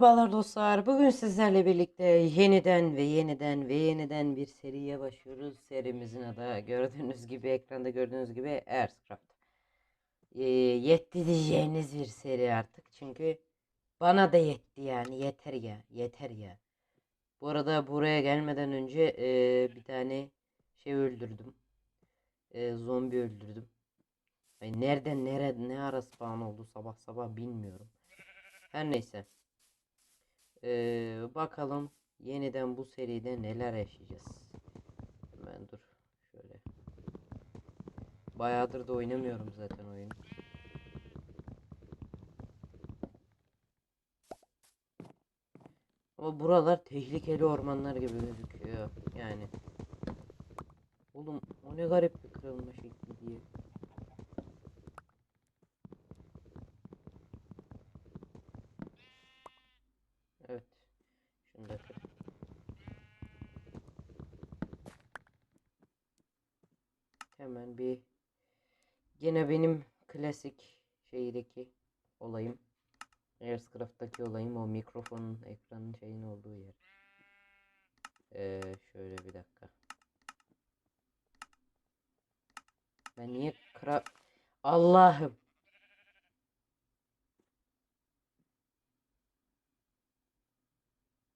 Merhabalar dostlar. Bugün sizlerle birlikte yeniden ve yeniden ve yeniden bir seriye başlıyoruz. Serimizin adı gördüğünüz gibi ekranda gördüğünüz gibi Airscraft. Ee, yetti diyeceğiniz bir seri artık. Çünkü bana da yetti yani. Yeter ya. Yeter ya. Bu arada buraya gelmeden önce ee, bir tane şey öldürdüm. Ee, zombi öldürdüm. Ay nereden nerede ne ara spawn oldu sabah sabah bilmiyorum. Her neyse. Ee, bakalım yeniden bu seride neler yaşayacağız. Hemen dur şöyle. Bayağıdır da oynamıyorum zaten oyunu. Ama buralar tehlikeli ormanlar gibi gözüküyor. Yani. Oğlum o ne garip bir kırılma şekli diye. Evet. Şunu da kır. Hemen bir yine benim klasik şeydeki olayım. Airscraft'taki olayım o mikrofonun ekranın şeyin olduğu yer. Ee, şöyle bir dakika. Ben niye kra... Allah'ım.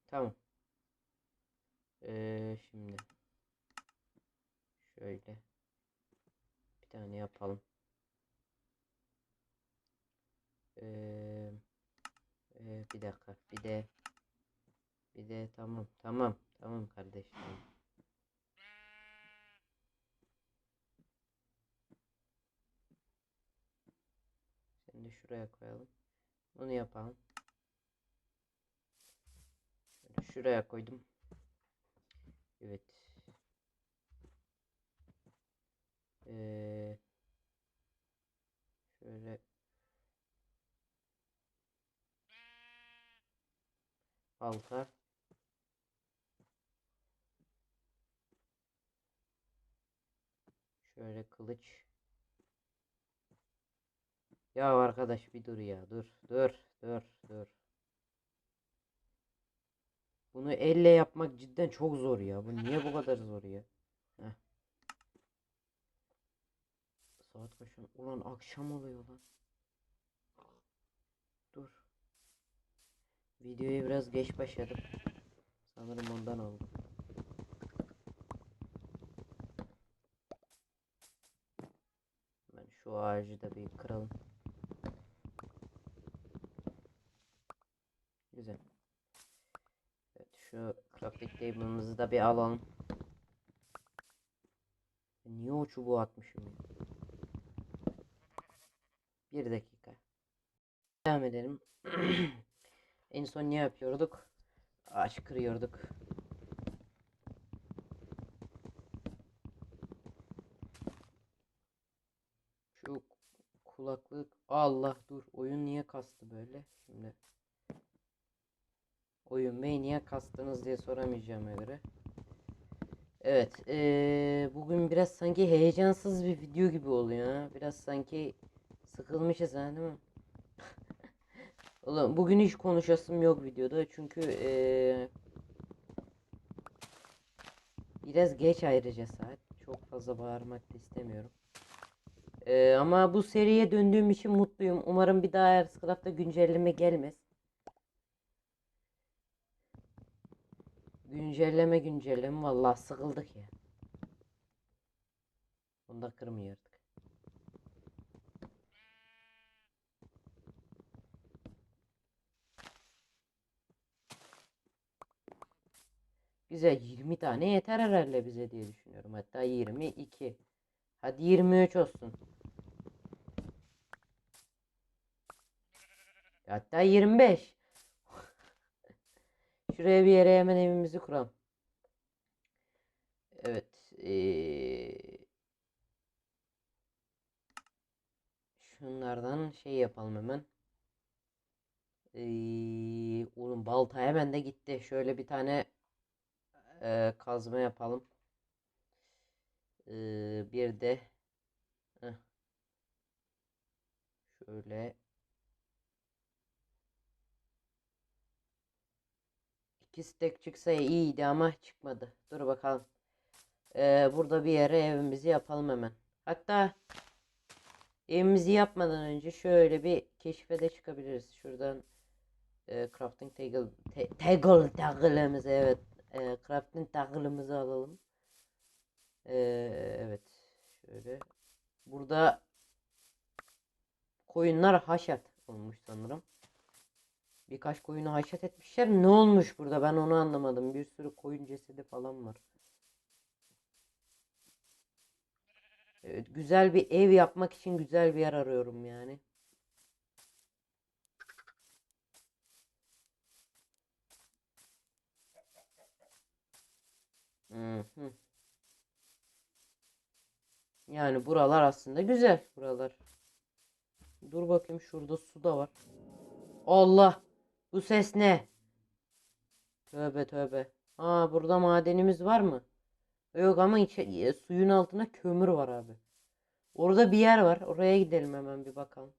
Tamam. Ee, şimdi şöyle bir tane yapalım. Ee, e, bir dakika. Bir de bir de tamam tamam tamam kardeş. Tamam. Şimdi şuraya koyalım. Bunu yapalım. Şöyle şuraya koydum. Evet. Ee, şöyle balta şöyle kılıç. Ya arkadaş bir dur ya dur dur dur dur. Bunu elle yapmak cidden çok zor ya. Bu niye bu kadar zor ya? Heh. saat kaç lan? ulan akşam oluyor lan dur videoya biraz geç başladım sanırım ondan oldu ben şu ağacı da bir kıralım Güzel. Evet şu crafting table'ımızı da bir alalım. Niye o çubuğu atmışım ya? Bir dakika. Devam edelim. en son ne yapıyorduk? Ağaç kırıyorduk. Şu kulaklık Allah dur oyun niye kastı böyle şimdi Oyun bey niye kastınız diye soramayacağıma göre. Evet. Ee, bugün biraz sanki heyecansız bir video gibi oluyor. Biraz sanki sıkılmışız ha değil mi? Oğlum bugün hiç konuşasım yok videoda. Çünkü ee, biraz geç ayrıca saat. Çok fazla bağırmak da istemiyorum. Ee, ama bu seriye döndüğüm için mutluyum. Umarım bir daha Airscraft'ta güncelleme gelmez. Güncelleme güncelleme vallahi sıkıldık ya. Bunu da kırmıyorduk. Güzel 20 tane yeter herhalde bize diye düşünüyorum. Hatta 22. Hadi 23 olsun. Hatta 25. Şuraya bir yere hemen evimizi kuralım. Evet. Ee, şunlardan şey yapalım hemen. Ee, oğlum balta hemen de gitti. Şöyle bir tane e, kazma yapalım. Ee, bir de heh. şöyle İki stek çıksa iyiydi ama çıkmadı. Dur bakalım. Ee, burada bir yere evimizi yapalım hemen. Hatta evimizi yapmadan önce şöyle bir keşfede çıkabiliriz. Şuradan e, crafting table te, table tagılımızı evet e, crafting tagılımızı alalım. E, evet şöyle burada koyunlar haşat olmuş sanırım. Birkaç koyunu haşat etmişler. Ne olmuş burada? Ben onu anlamadım. Bir sürü koyun cesedi falan var. Evet, güzel bir ev yapmak için güzel bir yer arıyorum yani. Yani buralar aslında güzel buralar. Dur bakayım şurada su da var. Allah! Bu ses ne? Tövbe tövbe. Aa burada madenimiz var mı? Yok ama içe, e, suyun altında kömür var abi. Orada bir yer var. Oraya gidelim hemen bir bakalım.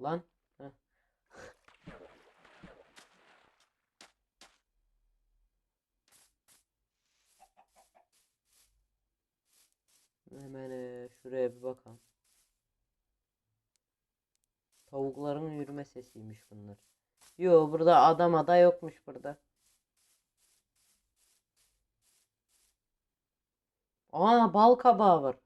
Lan. Heh. Hemen e, şuraya bir bakalım. Tavukların yürüme sesiymiş bunlar. Yo burada adam ada yokmuş burada. Aa bal kabağı var.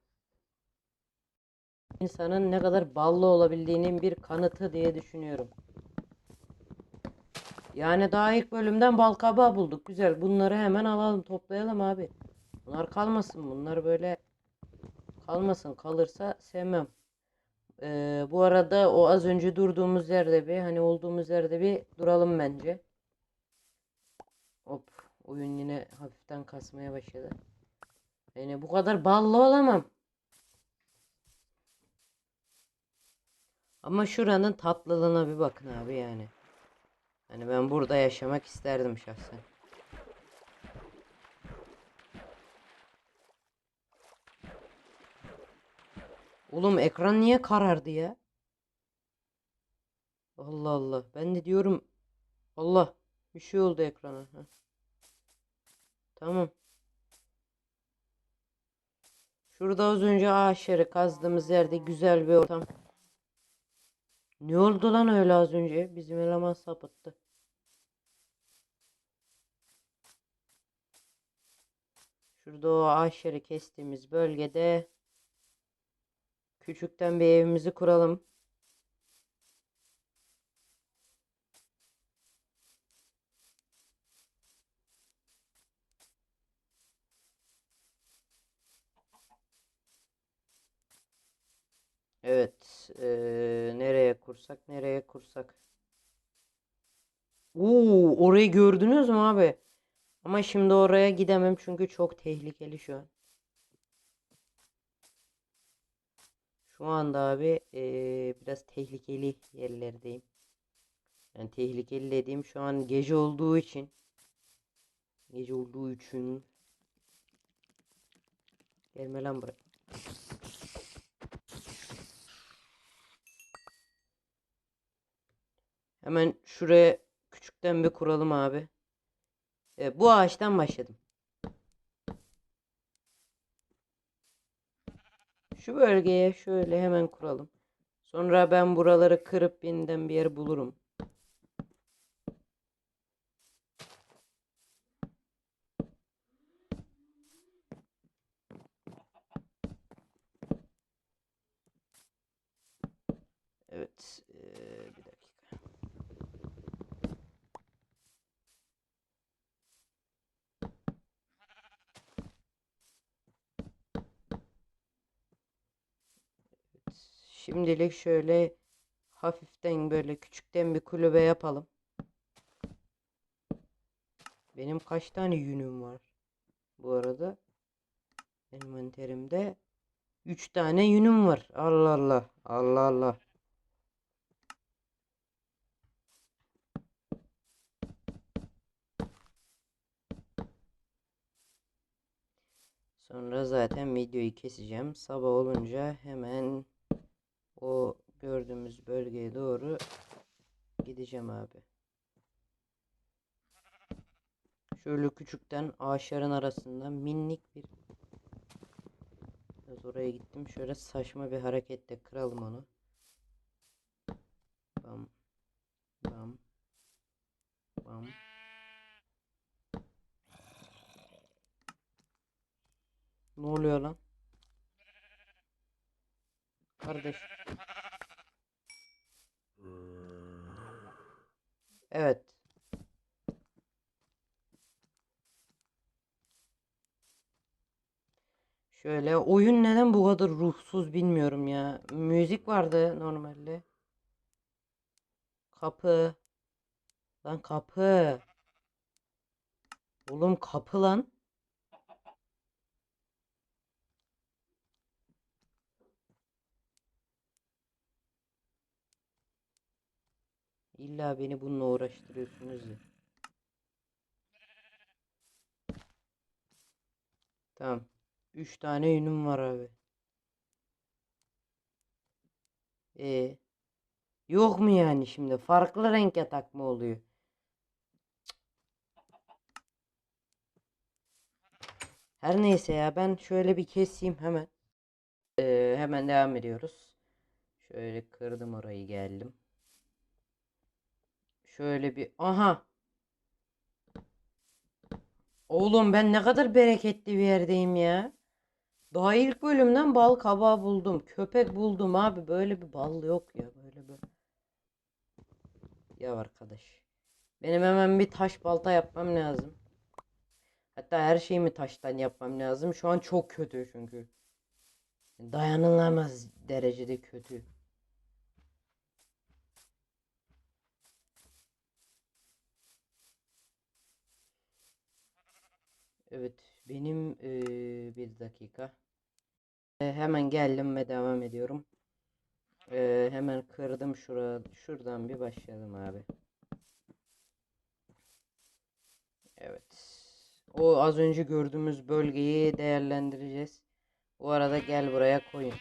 İnsanın ne kadar ballı olabildiğinin bir kanıtı diye düşünüyorum. Yani daha ilk bölümden bal kabağı bulduk. Güzel. Bunları hemen alalım, toplayalım abi. Bunlar kalmasın. Bunlar böyle kalmasın. Kalırsa sevmem. Ee, bu arada o az önce durduğumuz yerde bir hani olduğumuz yerde bir duralım bence. Hop. Oyun yine hafiften kasmaya başladı. Yani bu kadar ballı olamam. Ama şuranın tatlılığına bir bakın abi yani. Hani ben burada yaşamak isterdim şahsen. Oğlum ekran niye karardı ya? Allah Allah. Ben de diyorum Allah bir şey oldu ekrana. Heh. Tamam. Şurada az önce ağaçları kazdığımız yerde güzel bir ortam. Ne oldu lan öyle az önce? Bizim eleman sapıttı. Şurada o ağaçları kestiğimiz bölgede küçükten bir evimizi kuralım. Evet. eee, nereye kursak? Nereye kursak? Oo, orayı gördünüz mü abi? Ama şimdi oraya gidemem çünkü çok tehlikeli şu an. Şu anda abi eee, biraz tehlikeli yerlerdeyim. Yani tehlikeli dediğim şu an gece olduğu için. Gece olduğu için. Gelme lan buraya. Hemen şuraya küçükten bir kuralım abi. Evet, bu ağaçtan başladım. Şu bölgeye şöyle hemen kuralım. Sonra ben buraları kırıp yeniden bir yer bulurum. Evet, eee, bir dakika. Şimdilik şöyle hafiften böyle küçükten bir kulübe yapalım. Benim kaç tane yünüm var bu arada? Envanterimde 3 tane yünüm var. Allah Allah. Allah Allah. Sonra zaten videoyu keseceğim. Sabah olunca hemen o gördüğümüz bölgeye doğru gideceğim abi. Şöyle küçükten ağaçların arasında minik bir Biraz oraya gittim. Şöyle saçma bir hareketle kıralım onu. Bam. Bam. Bam. Ne oluyor lan? Kardeş. Evet. Şöyle oyun neden bu kadar ruhsuz bilmiyorum ya. Müzik vardı normalde. Kapı. Lan kapı. Oğlum kapı lan. İlla beni bununla uğraştırıyorsunuz ya. Tamam. 3 tane yünüm var abi. E yok mu yani şimdi? Farklı renk yatak mı oluyor? Her neyse ya ben şöyle bir keseyim hemen. Ee, hemen devam ediyoruz. Şöyle kırdım orayı geldim. Şöyle bir aha. Oğlum ben ne kadar bereketli bir yerdeyim ya. Daha ilk bölümden bal kabağı buldum. Köpek buldum abi. Böyle bir bal yok ya. Böyle bir. Ya arkadaş. Benim hemen bir taş balta yapmam lazım. Hatta her şeyimi taştan yapmam lazım. Şu an çok kötü çünkü. Dayanılamaz derecede kötü. Evet, benim eee, bir dakika. E, hemen geldim ve devam ediyorum. E, hemen kırdım şura, şuradan bir başlayalım abi. Evet. O az önce gördüğümüz bölgeyi değerlendireceğiz. Bu arada gel buraya koyun.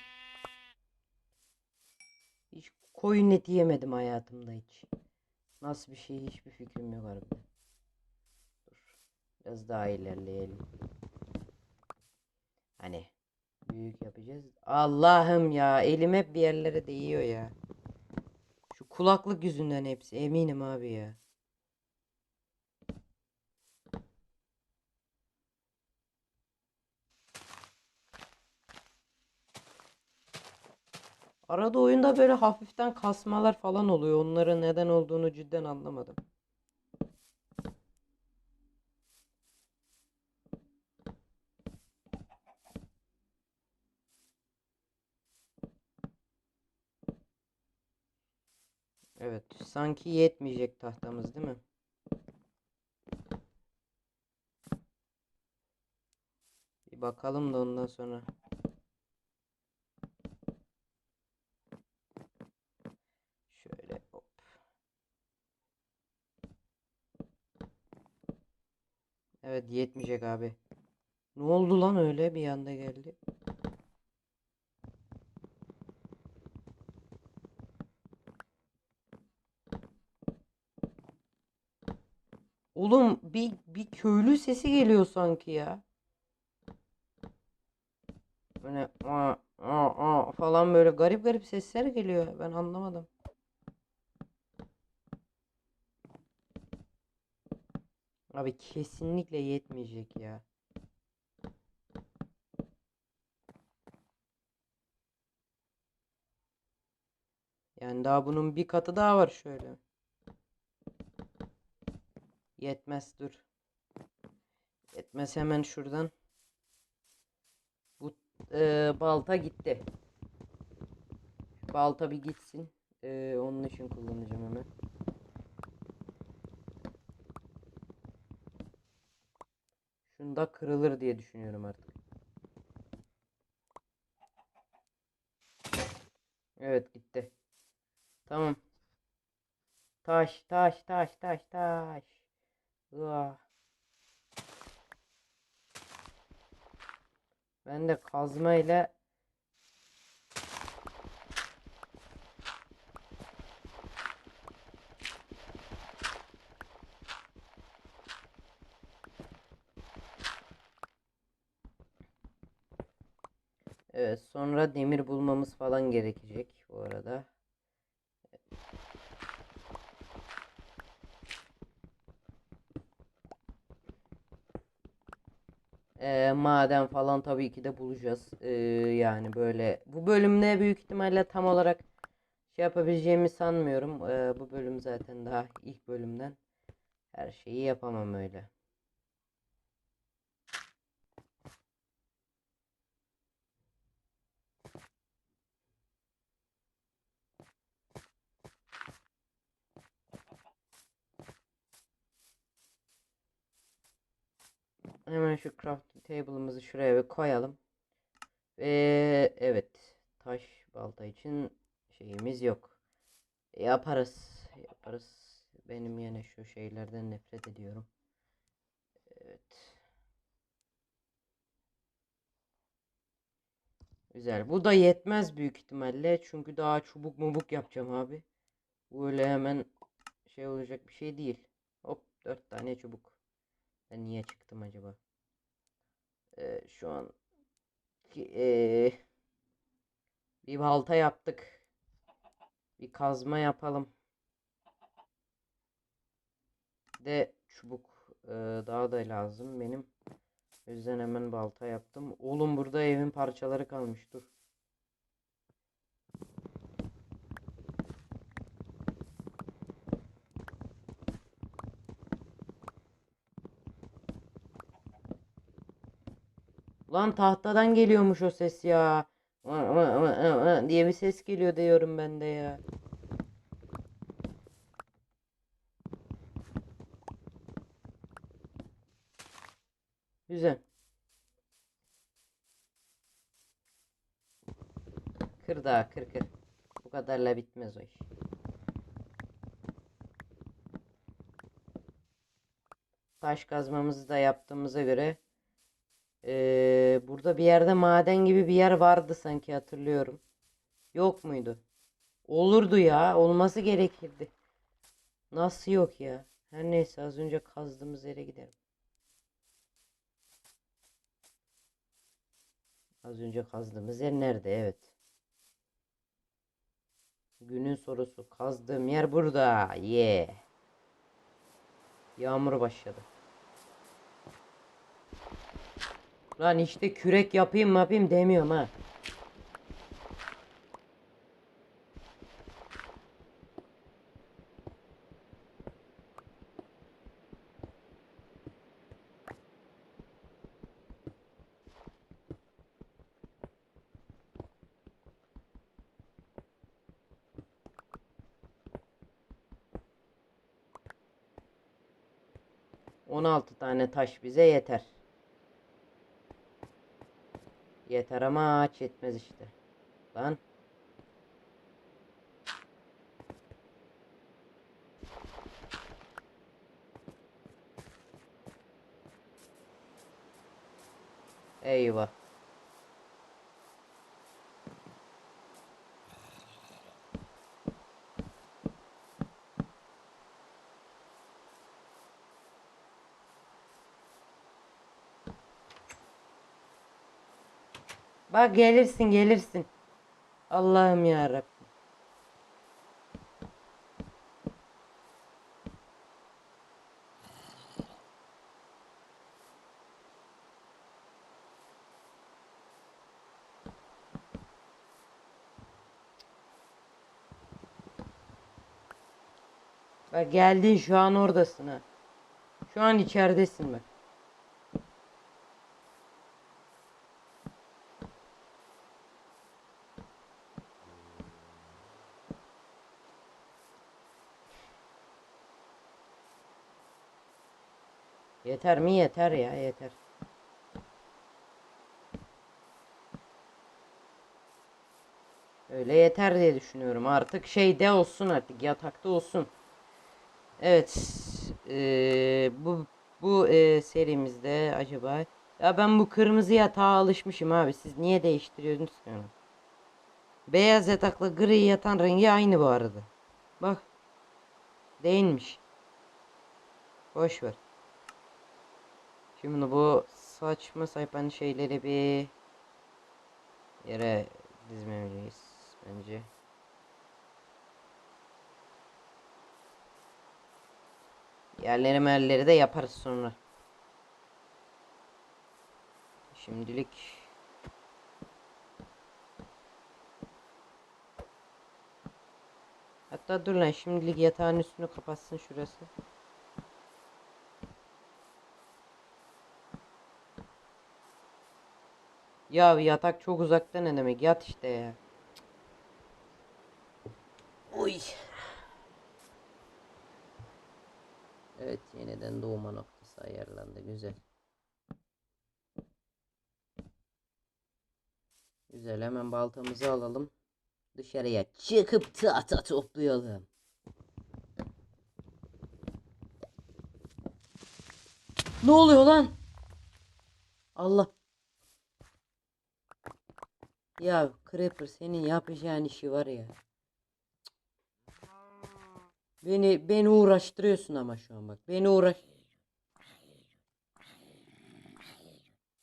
Hiç koyun eti yemedim hayatımda hiç. Nasıl bir şey hiçbir fikrim yok harbiden. Biraz daha ilerleyelim. Hani büyük yapacağız. Allah'ım ya elim hep bir yerlere değiyor ya. Şu kulaklık yüzünden hepsi eminim abi ya. Arada oyunda böyle hafiften kasmalar falan oluyor. Onların neden olduğunu cidden anlamadım. Evet, sanki yetmeyecek tahtamız değil mi? Bir bakalım da ondan sonra. Şöyle hop. Evet yetmeyecek abi. Ne oldu lan öyle bir anda geldi. Oğlum bir, bir köylü sesi geliyor sanki ya. Böyle aa, aa, aa falan böyle garip garip sesler geliyor. Ben anlamadım. Abi kesinlikle yetmeyecek ya. Yani daha bunun bir katı daha var şöyle. Yetmez dur. Yetmez hemen şuradan. Bu e, balta gitti. Balta bir gitsin. E, onun için kullanacağım hemen. Şunda kırılır diye düşünüyorum artık. Evet gitti. Tamam. Taş taş taş taş taş. Ben de kazma ile Evet sonra demir bulmamız falan gerekecek bu arada. Ee, maden falan tabii ki de bulacağız. Ee, yani böyle bu bölümde büyük ihtimalle tam olarak şey yapabileceğimi sanmıyorum. Ee, bu bölüm zaten daha ilk bölümden her şeyi yapamam öyle. Hemen şu crafting table'ımızı şuraya bir koyalım. Ve evet taş balta için şeyimiz yok. Yaparız. Yaparız. Benim yine şu şeylerden nefret ediyorum. Evet. Güzel. Bu da yetmez büyük ihtimalle. Çünkü daha çubuk mubuk yapacağım abi. Bu öyle hemen şey olacak bir şey değil. Hop 4 tane çubuk. Ben niye çıktım acaba? Ee, şu an ee, bir balta yaptık. Bir kazma yapalım. De çubuk ee, daha da lazım benim. O yüzden hemen balta yaptım. Oğlum burada evin parçaları kalmış. Dur. Lan tahtadan geliyormuş o ses ya. Diye bir ses geliyor diyorum ben de ya. Güzel. Kır daha kır kır. Bu kadarla bitmez o iş. Taş kazmamızı da yaptığımıza göre burada bir yerde maden gibi bir yer vardı sanki hatırlıyorum. Yok muydu? Olurdu ya. Olması gerekirdi. Nasıl yok ya? Her neyse az önce kazdığımız yere gidelim. Az önce kazdığımız yer nerede? Evet. Günün sorusu. Kazdığım yer burada. Yeah. Yağmur başladı. Lan işte kürek yapayım mı yapayım demiyorum ha. On altı tane taş bize yeter. Yeter ama ağaç yetmez işte. Lan. Eyvah. Bak gelirsin gelirsin. Allah'ım ya Rabbim. Bak geldin şu an oradasın ha. Şu an içeridesin bak. Yeter mi? Yeter ya yeter. Öyle yeter diye düşünüyorum. Artık şeyde olsun artık yatakta olsun. Evet. eee, bu bu eee, serimizde acaba ya ben bu kırmızı yatağa alışmışım abi. Siz niye değiştiriyorsunuz ki? Beyaz yatakla gri yatan rengi aynı bu arada. Bak. Değilmiş. Boş ver. Şimdi bu saçma sapan şeyleri bir yere dizmemeliyiz bence. Yerleri merleri de yaparız sonra. Şimdilik Hatta dur lan şimdilik yatağın üstünü kapatsın şurası. Ya yatak çok uzakta ne demek? Yat işte ya. Oy. Evet yeniden doğma noktası ayarlandı. Güzel. Güzel hemen baltamızı alalım. Dışarıya çıkıp tahta toplayalım. Ne oluyor lan? Allah. Ya Creeper senin yapacağın işi var ya. Beni beni uğraştırıyorsun ama şu an bak. Beni uğraş.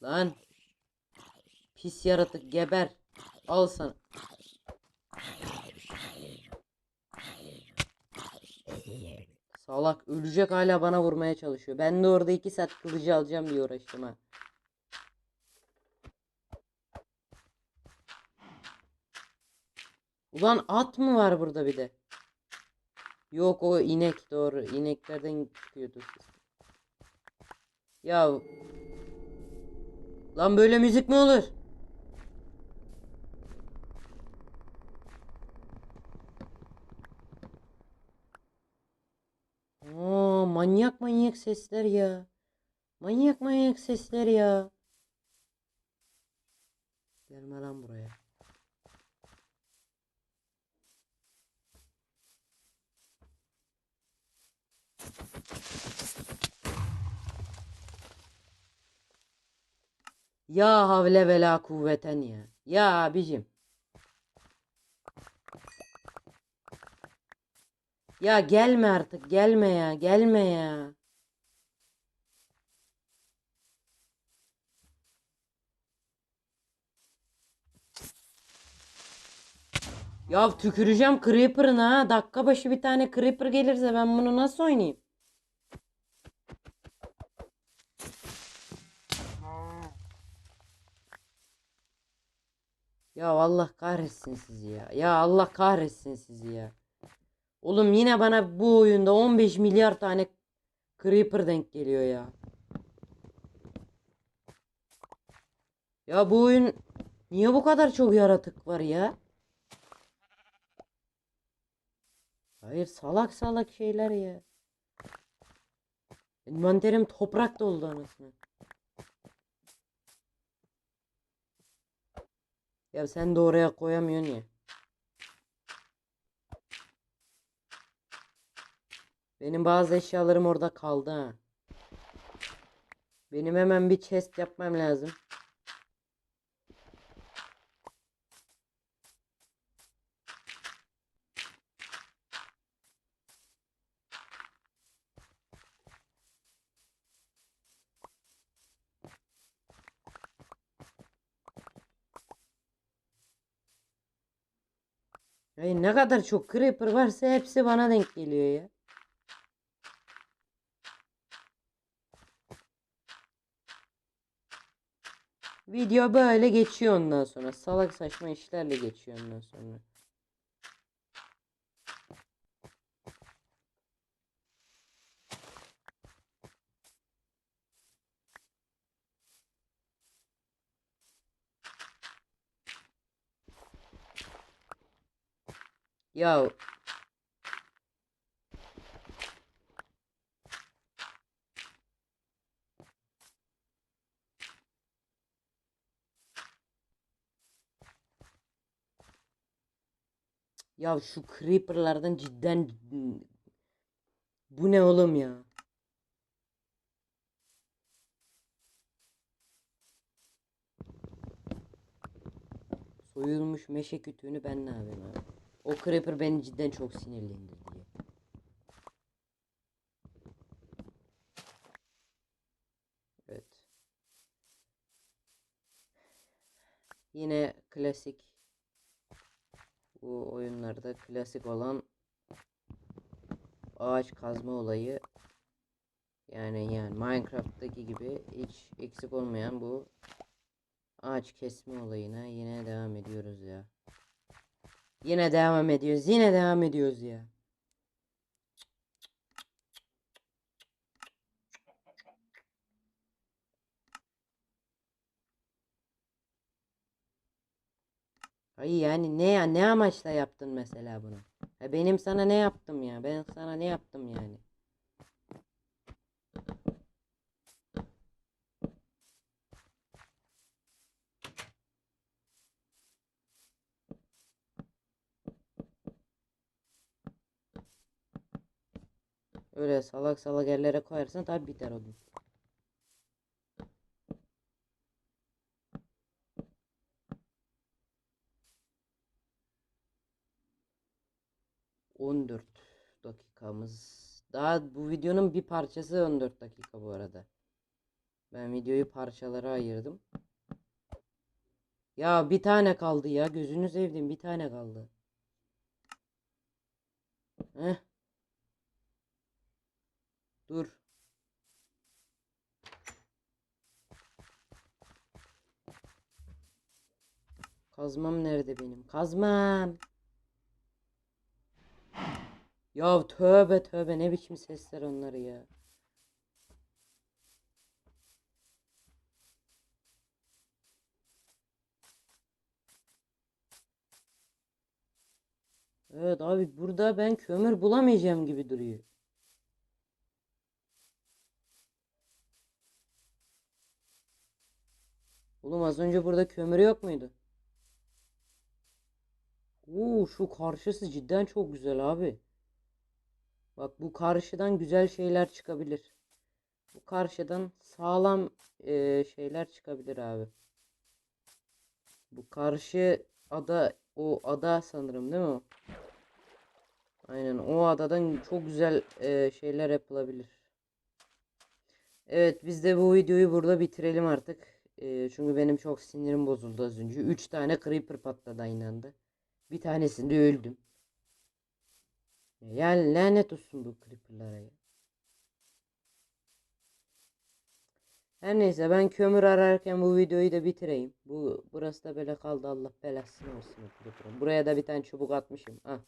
Lan. Pis yaratık geber. Al sana. Salak ölecek hala bana vurmaya çalışıyor. Ben de orada iki saat kılıcı alacağım diye uğraştım ha. Ulan at mı var burada bir de? Yok o inek doğru. İneklerden çıkıyordu. Ya Lan böyle müzik mi olur? Aa, manyak manyak sesler ya. Manyak manyak sesler ya. Gelme lan buraya. Ya havle ve la kuvveten ya. Ya abicim. Ya gelme artık gelme ya gelme ya. Ya tüküreceğim Creeper'ına ha. Dakika başı bir tane Creeper gelirse ben bunu nasıl oynayayım? Ya Allah kahretsin sizi ya. Ya Allah kahretsin sizi ya. Oğlum yine bana bu oyunda 15 milyar tane Creeper denk geliyor ya. Ya bu oyun niye bu kadar çok yaratık var ya? Hayır salak salak şeyler ya. Envanterim toprak doldu anasını. Ya sen de oraya koyamıyorsun ya. Benim bazı eşyalarım orada kaldı ha. Benim hemen bir chest yapmam lazım. Ay ne kadar çok creeper varsa hepsi bana denk geliyor ya. Video böyle geçiyor ondan sonra. Salak saçma işlerle geçiyor ondan sonra. Ya Ya şu creeperlardan cidden bu ne oğlum ya? Soyulmuş meşe kütüğünü ben ne yapayım abi? O creeper beni cidden çok sinirlendirdi. Evet. Yine klasik bu oyunlarda klasik olan ağaç kazma olayı yani yani Minecraft'taki gibi hiç eksik olmayan bu ağaç kesme olayına yine devam ediyoruz ya. Yine devam ediyoruz. Yine devam ediyoruz ya. Ay yani ne ya ne amaçla yaptın mesela bunu? Ya benim sana ne yaptım ya? Ben sana ne yaptım yani? Öyle salak salak yerlere koyarsan tabi biter odun. On dört dakikamız. Daha bu videonun bir parçası 14 dakika bu arada. Ben videoyu parçalara ayırdım. Ya bir tane kaldı ya. Gözünü sevdim bir tane kaldı. Heh. Dur. Kazmam nerede benim? Kazmam. Ya tövbe tövbe ne biçim sesler onları ya. Evet abi burada ben kömür bulamayacağım gibi duruyor. Oğlum az önce burada kömür yok muydu? Oo şu karşısı cidden çok güzel abi. Bak bu karşıdan güzel şeyler çıkabilir. Bu karşıdan sağlam e, şeyler çıkabilir abi. Bu karşı ada o ada sanırım değil mi? Aynen o adadan çok güzel e, şeyler yapılabilir. Evet biz de bu videoyu burada bitirelim artık. E, çünkü benim çok sinirim bozuldu az önce. 3 tane creeper patladı aynı anda. Bir tanesinde öldüm. Yani lanet olsun bu creeper'lara ya. Her neyse ben kömür ararken bu videoyu da bitireyim. Bu burası da böyle kaldı Allah belasını versin. Buraya da bir tane çubuk atmışım. Ah.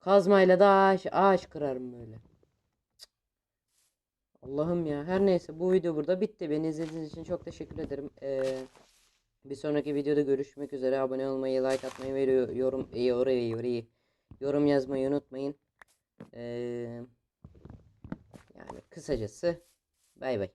Kazmayla da ağaç, ağaç kırarım böyle. Allah'ım ya. Her neyse bu video burada bitti. Beni izlediğiniz için çok teşekkür ederim. Ee, bir sonraki videoda görüşmek üzere. Abone olmayı, like atmayı ve yorum yorum, yorum yazmayı unutmayın. Ee, yani kısacası bay bay.